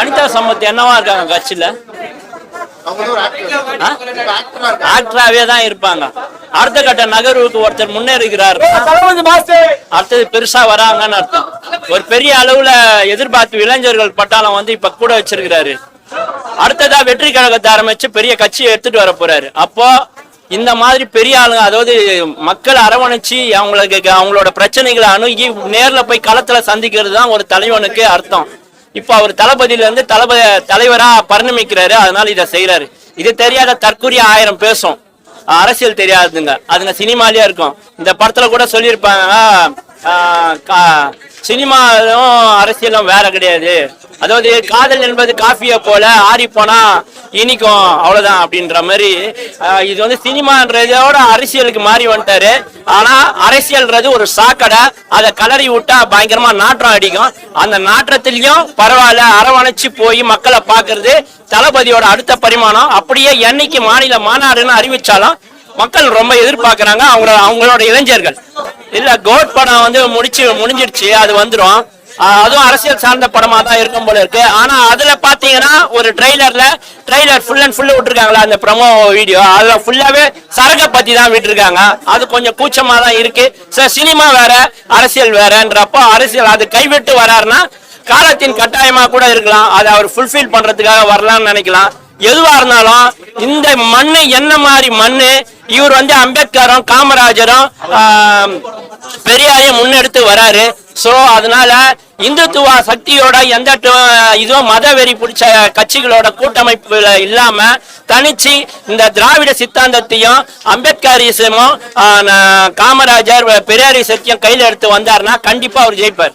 அனிதா சம்பத் என்னவா இருக்காங்க கட்சியில? அவங்க வந்து ஒரு ஆக்டர் ஆக்டரா இருக்காங்க ஆக்டராவே தான் இருப்பாங்க. அடுத்த கட்ட நகர்வுக்கு ஒருத்தர் முன்னேறுகிறார். அடுத்தது பெருசா வராங்கன்னு அர்த்தம். ஒரு பெரிய அளவுல எதிர்பார்த்து இளைஞர்கள் பட்டாளம் வந்து இப்ப கூட வச்சிருக்கிறாரு. அடுத்ததா வெற்றி கழகத்தை ஆரம்பிச்சு பெரிய கட்சியை எடுத்துட்டு வர போறாரு. அப்போ இந்த மாதிரி பெரிய ஆளுங்க அதாவது மக்கள் அரவணைச்சு அவங்களுக்கு அவங்களோட பிரச்சனைகளை அணுகி நேர்ல போய் களத்துல சந்திக்கிறது தான் ஒரு தலைவனுக்கு அர்த்தம். இப்போ அவர் தளபதியில இருந்து தலைவராக தலைவரா பரிணமிக்கிறாரு அதனால இதை செய்யறாரு இது தெரியாத தற்கூறிய ஆயிரம் பேசும். அரசியல் தெரியாதுங்க. அதுங்க சினிமாலேயே இருக்கும். இந்த படத்துல கூட சொல்லியிருப்பாங்க கா- சினிமாவும் அரசியலும் வேற கிடையாது. அதாவது காதல் என்பது காஃபியை போல ஆறி போனா இனிக்கும் அவ்வளவுதான் அப்படின்ற மாதிரி இது வந்து சினிமான்றதோட அரசியலுக்கு மாறி வந்துட்டாரு. ஆனா அரசியல்ன்றது ஒரு சாக்கடை. அதை கலரி விட்டா பயங்கரமா நாற்றம் அடிக்கும். அந்த நாற்றத்திலையும் பரவாயில்ல அரவணைச்சு போய் மக்களை பாக்குறது தளபதியோட அடுத்த பரிமாணம். அப்படியே என்னைக்கு மாநில மாநாடுன்னு அறிவிச்சாலும் மக்கள் ரொம்ப எதிர்பார்க்கிறாங்க. அவங்க அவங்களோட இளைஞர்கள். இல்ல கோட் படம் வந்து முடிச்சு முடிஞ்சிடுச்சு அது வந்துடும் அதுவும் அரசியல் சார்ந்த படமா தான் இருக்கும் போல இருக்கு. ஆனா அதுல பாத்தீங்கன்னா ஒரு ட்ரெய்லர்ல ட்ரெய்லர் ஃபுல் அண்ட் ஃபுல்லு விட்டுருக்காங்களா அந்த ப்ரமோ வீடியோ அதுல ஃபுல்லாவே சரக பத்தி தான் விட்டுருக்காங்க. அது கொஞ்சம் கூச்சமா தான் இருக்கு. சார் சினிமா வேற அரசியல் வேறன்றப்போ அரசியல் அது கைவிட்டு வராருன்னா காலத்தின் கட்டாயமா கூட இருக்கலாம். அதை அவர் ஃபுல்ஃபில் பண்றதுக்காக வரலாம்னு நினைக்கலாம். எதுவா இருந்தாலும் இந்த மண்ணு என்ன மாதிரி மண்ணு இவர் வந்து அம்பேத்கரும் காமராஜரும் பெரியாரையும் முன்னெடுத்து வராரு. ஸோ அதனால இந்துத்துவ சக்தியோட எந்த இதுவும் மத வெறி பிடிச்ச கட்சிகளோட கூட்டமைப்புல இல்லாம தனிச்சு இந்த திராவிட சித்தாந்தத்தையும் அம்பேத்கரிசமும் காமராஜர் பெரியாரி சக்தியும் கையில் எடுத்து வந்தாருன்னா கண்டிப்பா அவர் ஜெயிப்பார்.